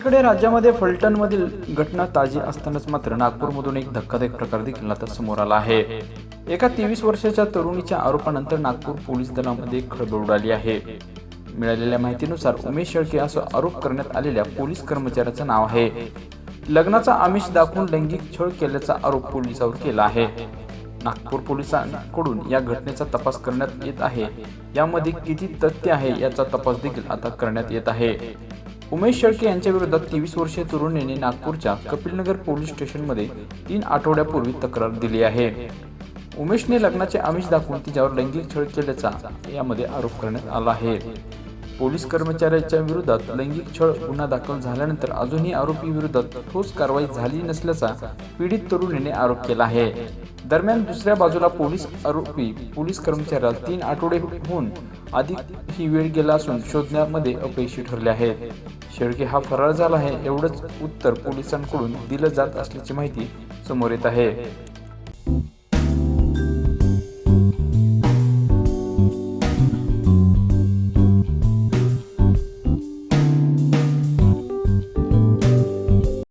इकडे राज्यामध्ये फलटणमधील घटना ताजी असतानाच मात्र नागपूरमधून एक धक्कादायक प्रकार देखील आता समोर आला आहे. एका तेवीस वर्षाच्या तरुणीच्या आरोपानंतर नागपूर पोलीस दलामध्ये खळबळ उडाली आहे. मिळालेल्या माहितीनुसार उमेश शेळके असं आरोप करण्यात आलेल्या पोलीस कर्मचाऱ्याचं नाव आहे. लग्नाचा आमिष दाखवून लैंगिक छळ केल्याचा आरोप पोलिसावर केला आहे. नागपूर पोलिसांकडून या घटनेचा तपास करण्यात येत आहे. यामध्ये किती तथ्य आहे याचा तपास देखील आता करण्यात येत आहे. उमेश शेळके यांच्या विरोधात तेवीस वर्षीय तरुणीने नागपूरच्या कपिलनगर पोलीस स्टेशनमध्ये तीन आठवड्यापूर्वी तक्रार दिली आहे. उमेशने लग्नाचे आमिष दाखवून तिच्यावर लैंगिक छळ केल्याचा यामध्ये आरोप करण्यात आला आहे. पोलीस कर्मचाऱ्याच्या विरोधात लैंगिक छळ गुन्हा दाखल झाल्यानंतर अजूनही आरोपी विरोधात ठोस कारवाई झाली नसल्याचा पीडित तरुणीने आरोप केला आहे. दरम्यान दुसऱ्या बाजूला पोलीस आरोपी पोलीस कर्मचाऱ्याला तीन आठवडे होऊन अधिक ही वेळ गेला असून शोधण्यामध्ये अपयशी ठरले आहेत. शेळके हा फरार झाला आहे एवढंच उत्तर पोलिसांकडून दिलं जात असल्याची माहिती समोर येत आहे.